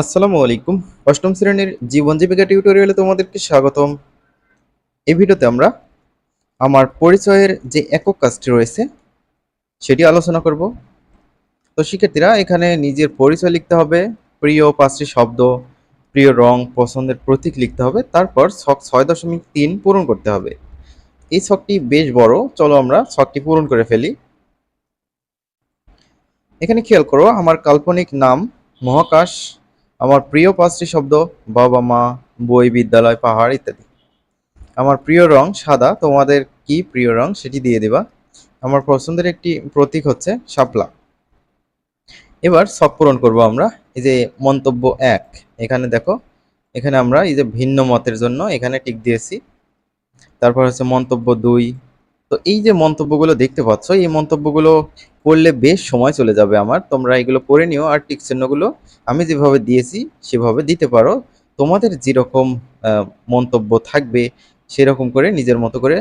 আসসালামু আলাইকুম। অষ্টম শ্রেণির জীবন জীবিকা টিউটোরিয়ালে তোমাদেরকে স্বাগতম। এই ভিডিওতে আমরা আমার পরিচয়ের যে একক কাজটি রয়েছে, সেটি আলোচনা করব। তো শিক্ষার্থীরা, এখানে নিজের পরিচয় লিখতে হবে, প্রিয় পাঁচটি শব্দ, প্রিয় রং, পছন্দের প্রতীক লিখতে হবে, তারপর ছক ছয় দশমিক তিন পূরণ করতে হবে। এই ছকটি বেশ বড়, চলো আমরা ছকটি পূরণ করে ফেলি। এখানে খেয়াল করো, আমার কাল্পনিক নাম মহাকাশ আমার প্রিয় পাঁচটি শব্দ, বাবা মা, বই, বিদ্যালয়, পাহাড় ইত্যাদি। আমার প্রিয় রং সাদা, তোমাদের কি প্রিয় রং সেটি দিয়ে দিবা। আমার পছন্দের একটি প্রতীক হচ্ছে শাপলা। এবার সব পূরণ করব আমরা। এই যে মন্তব্য এক, এখানে দেখো, এখানে আমরা এই যে ভিন্ন মতের জন্য এখানে টিক দিয়েছি। তারপর হচ্ছে মন্তব্য দুই তো এই যে মন্তব্যগুলো দেখতে পাচ্ছ, এই মন্তব্যগুলো করলে বেশ সময় চলে যাবে আমার। তোমরা এগুলো করে নিও আর টিক চিহ্নগুলো আমি যেভাবে দিয়েছি সেভাবে দিতে পারো। তোমাদের যেরকম মন্তব্য থাকবে সেরকম করে নিজের মতো করে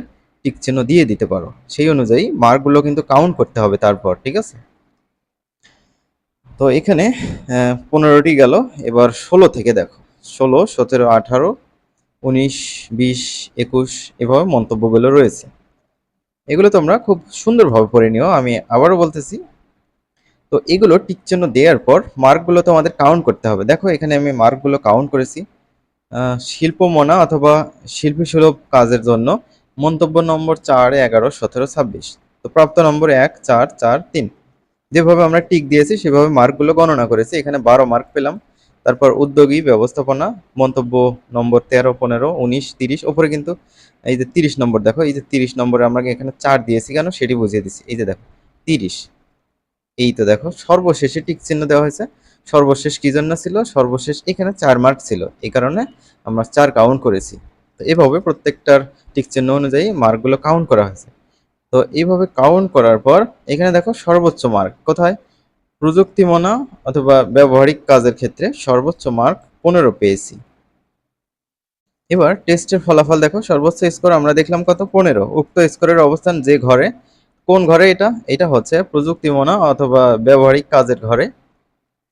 টিক চিহ্ন দিয়ে দিতে পারো। সেই অনুযায়ী মার্কগুলো কিন্তু কাউন্ট করতে হবে তারপর, ঠিক আছে? তো এখানে পনেরোটি গেল। এবার ষোলো থেকে দেখো। ষোলো, সতেরো, আঠারো, উনিশ, বিশ, একুশ, এভাবে মন্তব্যগুলো রয়েছে। এগুলো তোমরা খুব সুন্দরভাবে পড়ে নিও, আমি আবারও বলতেছি। তো এগুলো টিক চিহ্ন দেওয়ার পর মার্কগুলো তোমাদের কাউন্ট করতে হবে। দেখো, এখানে আমি মার্কগুলো কাউন্ট করেছি। শিল্পমনা অথবা শিল্পী সুলভ কাজের জন্য মন্তব্য নম্বর চার, এগারো, সতেরো, ছাব্বিশ। তো প্রাপ্ত নম্বর এক, চার চার, তিন। যেভাবে আমরা টিক দিয়েছি, সেভাবে মার্কগুলো গণনা করেছি। এখানে বারো মার্ক পেলাম। তারপর উদ্যোগী, ব্যবস্থাপনা, মন্তব্য নম্বর তেরো, পনেরো, উনিশ, তিরিশ, ওপরে কিন্তু এই যে তিরিশ নম্বর দেখো, এই যে তিরিশ নম্বরে আমরা এখানে চার দিয়েছি কেন সেটি বুঝিয়ে দিচ্ছি। এই যে দেখো, তিরিশ। এই তো দেখো, সর্বশেষে টিক চিহ্ন দেওয়া হয়েছে। সর্বশেষ কি জন্য ছিল? সর্বশেষ এখানে চার মার্ক ছিল। এই কারণে আমরা চার কাউন্ট করেছি। তো এভাবে প্রত্যেকটার টিক চিহ্ন অনুযায়ী মার্কগুলো কাউন্ট করা হয়েছে। তো এইভাবে কাউন্ট করার পর এখানে দেখো সর্বোচ্চ মার্ক কোথায়? প্রযুক্তিমনা অথবা ব্যবহারিক কাজের ক্ষেত্রে সর্বোচ্চ মার্ক পনেরো পেয়েছি। এবার টেস্টের ফলাফল দেখো, সর্বোচ্চ স্কোর আমরা দেখলাম কত? পনেরো। উক্ত স্কোরের অবস্থান যে ঘরে, কোন ঘরে এটা? এটা হচ্ছে প্রযুক্তিমনা অথবা ব্যবহারিক কাজের ঘরে,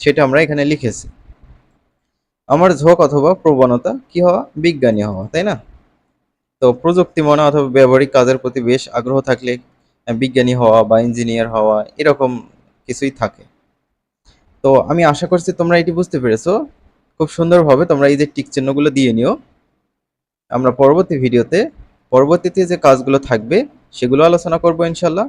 সেটা আমরা এখানে লিখেছি। আমার ঝোঁক অথবা প্রবণতা কি হওয়া? বিজ্ঞানী হওয়া, তাই না? তো প্রযুক্তিমনা অথবা ব্যবহারিক কাজের প্রতি বেশ আগ্রহ থাকলে, বিজ্ঞানী হওয়া বা ইঞ্জিনিয়ার হওয়া এরকম কিছুই থাকে। তো আমি আশা করছি তোমরা এটি বুঝতে পেরেছ। খুব সুন্দরভাবে তোমরা এই যে টিক চিহ্নগুলো দিয়ে নিও। আমরা পরবর্তী ভিডিওতে, পরবর্তীতে যে কাজগুলো থাকবে, সেগুলো আলোচনা করব ইনশাল্লাহ।